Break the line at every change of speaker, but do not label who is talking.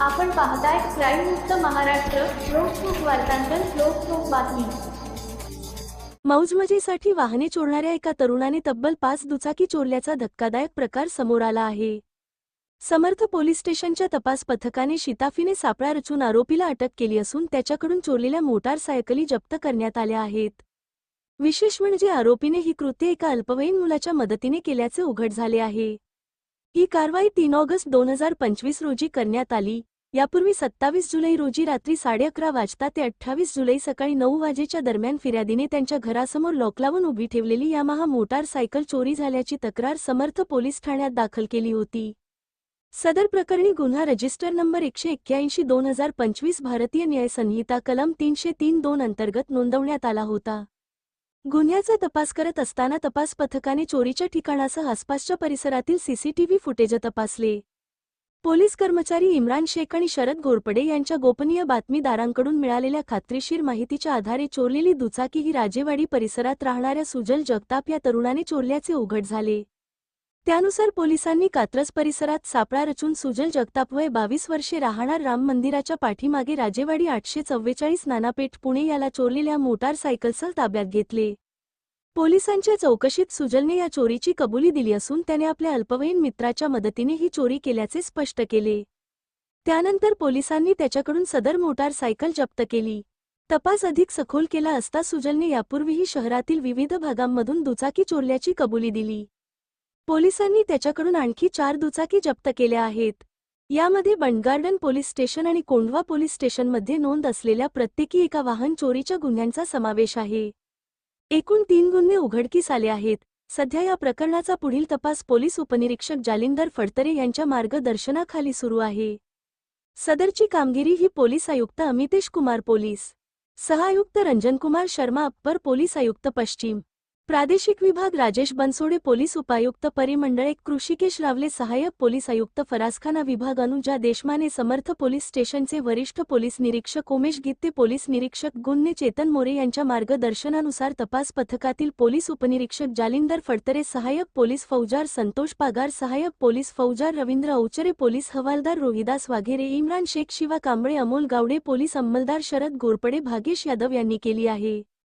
आपण पाहताय क्राईम मुक्त महाराष्ट्र लोकसुख वार्तांकन लोकसुख बातमी.
मौजमजेसाठी वाहने चोरणाऱ्या एका तरुणाने तब्बल पाच दुचाकी चोरल्याचा धक्कादायक प्रकार समोर आला आहे. समर्थ पोलीस स्टेशनच्या तपास पथकाने शिताफीने सापळा रचून आरोपीला अटक केली असून त्याच्याकडून चोरलेल्या मोटारसायकली जप्त करण्यात आल्या आहेत. विशेष म्हणजे आरोपीने ही कृत्य एका अल्पवयीन मुलाच्या मदतीने केल्याचे उघड झाले आहे. ही कारवाई तीन ऑगस्ट दोन हजार पंचवीस रोजी करण्यात आली. यापूर्वी सत्तावीस जुलै रोजी रात्री साडे अकरा वाजता ते अठ्ठावीस जुलै सकाळी नऊ वाजेच्या दरम्यान फिर्यादीने त्यांच्या घरासमोर लॉक लावून उभी ठेवलेली यामाहा मोटारसायकल चोरी झाल्याची तक्रार समर्थ पोलीस ठाण्यात दाखल केली होती. सदर प्रकरणी गुन्हा रजिस्टर नंबर एकशे एक्क्याऐंशी दोन हजार पंचवीस भारतीय न्याय संहिता कलम तीनशे तीन दोन अंतर्गत नोंदवण्यात आला होता. गुन्ह्याचा तपास करत असताना तपास पथकाने चोरीच्या ठिकाणासह आसपासच्या परिसरातील सीसीटीव्ही फुटेज तपासले. पोलीस कर्मचारी इम्रान शेख आणि शरद घोरपडे यांच्या गोपनीय बातमीदारांकडून मिळालेल्या खात्रीशीर माहितीच्या आधारे चोरलेली दुचाकी ही राजेवाडी परिसरात राहणाऱ्या सुजल जगताप या तरुणाने चोरल्याचे उघड झाले. त्यानुसार पोलिसांनी कात्रज परिसरात सापळा रचून सुजल जगताप वय बावीस वर्षे राहणार राम मंदिराच्या पाठीमागे राजेवाडी आठशे चव्वेचाळीस नानापेठ पुणे याला चोरलेल्या मोटारसायकलसह ताब्यात घेतले. पोलिसांच्या चौकशीत सुजलने या चोरीची कबुली दिली असून त्याने आपल्या अल्पवयीन मित्राच्या मदतीने ही चोरी केल्याचे स्पष्ट केले. त्यानंतर पोलिसांनी त्याच्याकडून सदर मोटारसायकल जप्त केली. तपास अधिक सखोल केला असता सुजलने यापूर्वीही शहरातील विविध भागांमधून दुचाकी चोरल्याची कबुली दिली. पोलिसांनी त्याच्याकडून आणखी चार दुचाकी जप्त केल्या आहेत. यामध्ये बंडगार्डन पोलीस स्टेशन आणि कोंढवा पोलीस स्टेशनमध्ये नोंद असलेल्या प्रत्येकी एका वाहन चोरीच्या गुन्ह्यांचा समावेश आहे. एकूण तीन गुन्हे उघडकीस आले आहेत. सध्या या प्रकरणाचा पुढील तपास पोलीस उपनिरीक्षक जालिंदर फडतरे यांच्या मार्गदर्शनाखाली सुरू आहे. सदरची कामगिरी ही पोलीस आयुक्त अमितेश कुमार पोलीस सहायुक्त रंजनकुमार शर्मा अप्पर पोलीस आयुक्त पश्चिम. प्रादेशिक विभाग राजेश बनसोडे पोलीस उपायुक्त परिमंडळ एक कृषिकेश रावले सहाय्यक पोलीस आयुक्त फरासखाना विभाग अनुजा देशमाने समर्थ पोलीस स्टेशनचे वरिष्ठ पोलीस निरीक्षक उमेश गित्ते पोलीस निरीक्षक गुन्हे चेतन मोरे यांच्या मार्गदर्शनानुसार तपास पथकातील पोलीस उपनिरीक्षक जालिंदर फडतरे सहाय्यक पोलीस फौजार संतोष पागार सहाय्यक पोलीस फौजार रवींद्र औचरे पोलीस हवालदार रोहिदास वाघेरे इम्रान शेख शिवा कांबळे अमोल गावडे पोलीस अंमलदार शरद गोरपडे भागेश यादव यांनी केली आहे.